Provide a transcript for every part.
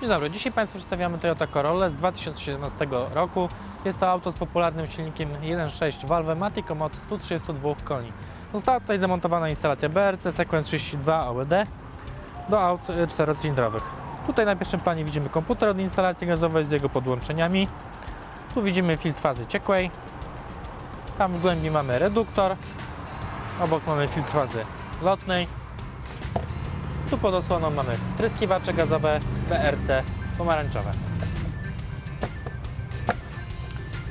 Dzień dobry, dzisiaj Państwu przedstawiamy Toyota Corolla z 2017 roku. Jest to auto z popularnym silnikiem 1.6 Valvematic o mocy 132 koni. Została tutaj zamontowana instalacja BRC Sequence 32 AWD do aut e, czterocylindrowych. Tutaj na pierwszym planie widzimy komputer od instalacji gazowej z jego podłączeniami. Tu widzimy filtr fazy ciekłej. Tam w głębi mamy reduktor. Obok mamy filtr fazy lotnej. Tu pod osłoną mamy wtryskiwacze gazowe BRC pomarańczowe.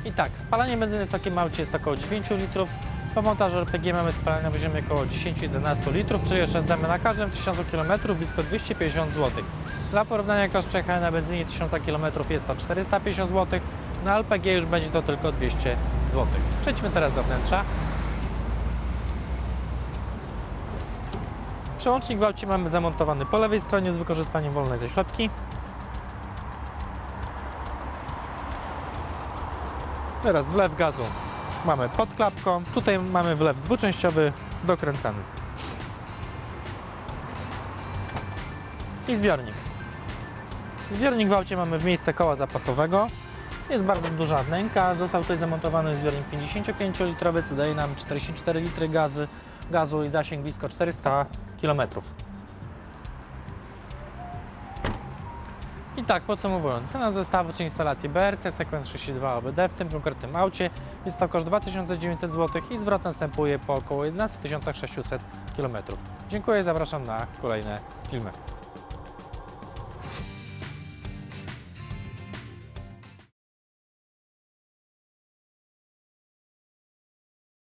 I tak, spalanie benzyny w takim aucie jest około 9 litrów. Po montażu RPG mamy spalanie na poziomie około 10-11 litrów, czyli oszczędzamy na każdym 1000 km blisko 250 zł. Dla porównania koszt przejechania na benzynie 1000 km jest to 450 zł, na LPG już będzie to tylko 200 zł. Przejdźmy teraz do wnętrza. Przełącznik w aucie mamy zamontowany po lewej stronie z wykorzystaniem wolnej zaślepki. Teraz wlew gazu mamy pod klapką. Tutaj mamy wlew dwuczęściowy dokręcany. I zbiornik. Zbiornik w aucie mamy w miejsce koła zapasowego. Jest bardzo duża wnęka. Został tutaj zamontowany zbiornik 55-litrowy, co daje nam 44 litry gazy, gazu i zasięg blisko 400 km. I tak, podsumowując, cena zestawu czy instalacji BRC Sequence 32 OBD w tym konkretnym aucie jest to koszt 2900 zł i zwrot następuje po około 11 600 km. Dziękuję, zapraszam na kolejne filmy.